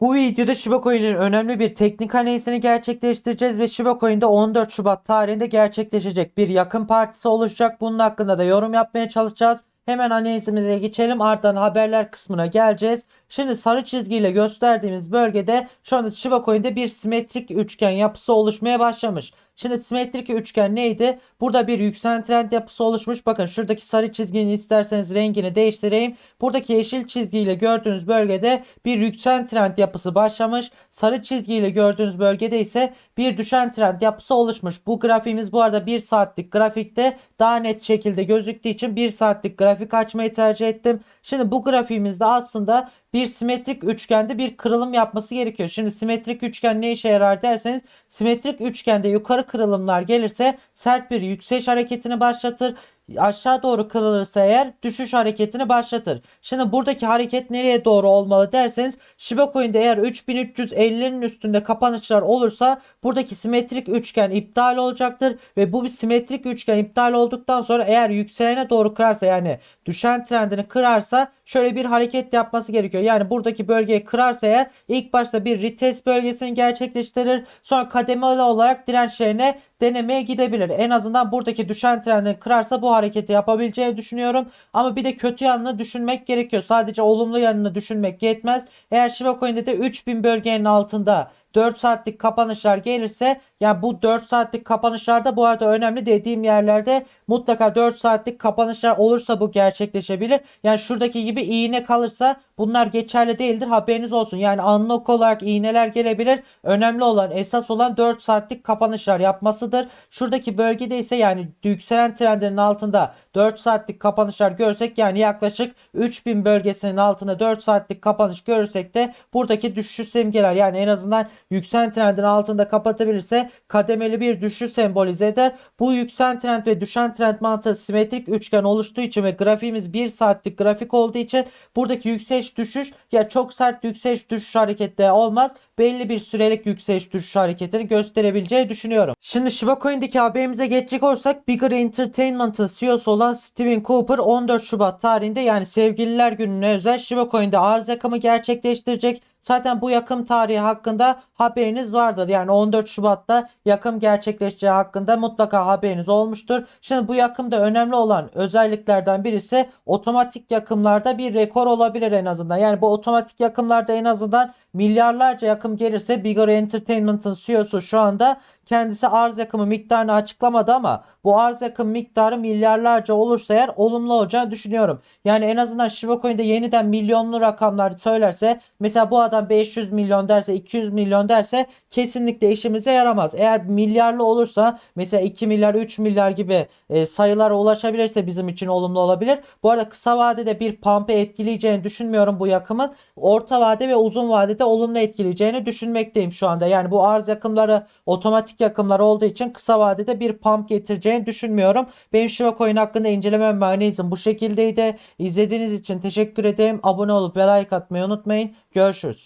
Bu videoda Shiba Coin'in önemli bir teknik analizini gerçekleştireceğiz ve Shiba Coin'de 14 Şubat tarihinde gerçekleşecek bir yakın partisi oluşacak. Bunun hakkında da yorum yapmaya çalışacağız. Hemen analizimize geçelim ardından haberler kısmına geleceğiz. Şimdi sarı çizgiyle gösterdiğimiz bölgede şu anda Shiba Coin'de bir simetrik üçgen yapısı oluşmaya başlamış. Şimdi simetrik üçgen neydi? Burada bir yükselen trend yapısı oluşmuş. Bakın şuradaki sarı çizginin isterseniz rengini değiştireyim. Buradaki yeşil çizgiyle gördüğünüz bölgede bir yükselen trend yapısı başlamış. Sarı çizgiyle gördüğünüz bölgede ise bir düşen trend yapısı oluşmuş. Bu grafiğimiz bu arada 1 saatlik grafikte daha net şekilde gözüktüğü için 1 saatlik grafik açmayı tercih ettim. Şimdi bu grafiğimizde aslında bir simetrik üçgende bir kırılım yapması gerekiyor. Şimdi simetrik üçgen ne işe yarar derseniz simetrik üçgende yukarı kırılımlar gelirse sert bir yükseliş hareketini başlatır. Aşağı doğru kırılırsa eğer düşüş hareketini başlatır. Şimdi buradaki hareket nereye doğru olmalı derseniz Shiba Coin'de eğer 3350'nin üstünde kapanışlar olursa buradaki simetrik üçgen iptal olacaktır ve bu bir simetrik üçgen iptal olduktan sonra eğer yükselene doğru kırarsa yani düşen trendini kırarsa şöyle bir hareket yapması gerekiyor. Yani buradaki bölgeyi kırarsa eğer ilk başta bir retest bölgesini gerçekleştirir. Sonra kademeli olarak dirençlerine denemeye gidebilir. En azından buradaki düşen trendini kırarsa bu hareketi yapabileceğini düşünüyorum. Ama bir de kötü yanını düşünmek gerekiyor. Sadece olumlu yanını düşünmek yetmez. Eğer Shiba Coin'de de 3000 bölgenin altında 4 saatlik kapanışlar gelirse yani bu 4 saatlik kapanışlarda bu arada önemli dediğim yerlerde mutlaka 4 saatlik kapanışlar olursa bu gerçekleşebilir. Yani şuradaki gibi iğne kalırsa bunlar geçerli değildir haberiniz olsun. Yani anlık olarak iğneler gelebilir. Önemli olan esas olan 4 saatlik kapanışlar yapmasıdır. Şuradaki bölgede ise yani yükselen trendinin altında 4 saatlik kapanışlar görsek yani yaklaşık 3000 bölgesinin altında 4 saatlik kapanış görürsek de buradaki düşüşü simgeler. Yani en azından yükselen trendin altında kapatabilirse kademeli bir düşüş sembolize eder. Bu yükselen trend ve düşen trend mantığı simetrik üçgen oluştuğu için ve grafiğimiz 1 saatlik grafik olduğu için buradaki yükseliş düşüş ya çok sert yükseliş düşüş hareketleri olmaz. Belli bir sürelik yükseliş düşüş hareketini gösterebileceği düşünüyorum. Şimdi Shiba Coin'deki haberimize geçecek olursak Bigger Entertainment'ın CEO'su olan Steven Cooper 14 Şubat tarihinde yani sevgililer gününe özel Shiba Coin'de arz yakımı gerçekleştirecek. Zaten bu yakım tarihi hakkında haberiniz vardır. Yani 14 Şubat'ta yakım gerçekleşeceği hakkında mutlaka haberiniz olmuştur. Şimdi bu yakımda önemli olan özelliklerden birisi otomatik yakımlarda bir rekor olabilir en azından. Yani bu otomatik yakımlarda en azından milyarlarca yakım gelirse Bigger Entertainment'ın CEO'su şu anda kendisi arz yakımı miktarını açıklamadı ama bu arz yakım miktarı milyarlarca olursa eğer olumlu olacağını düşünüyorum. Yani en azından Shiba Coin'de yeniden milyonlu rakamlar söylerse mesela bu adam 500 milyon derse 200 milyon derse kesinlikle işimize yaramaz. Eğer milyarlı olursa mesela 2 milyar 3 milyar gibi e, sayılara ulaşabilirse bizim için olumlu olabilir. Bu arada kısa vadede bir pump'ı etkileyeceğini düşünmüyorum bu yakımın. Orta vade ve uzun vadede olumlu etkileyeceğini düşünmekteyim şu anda. Yani bu arz yakımları otomatik yakımlar olduğu için kısa vadede bir pump getireceğini düşünmüyorum. Benim Shiba Coin hakkında incelemem ve analizim bu şekildeydi. İzlediğiniz için teşekkür ederim. Abone olup ve like atmayı unutmayın. Görüşürüz.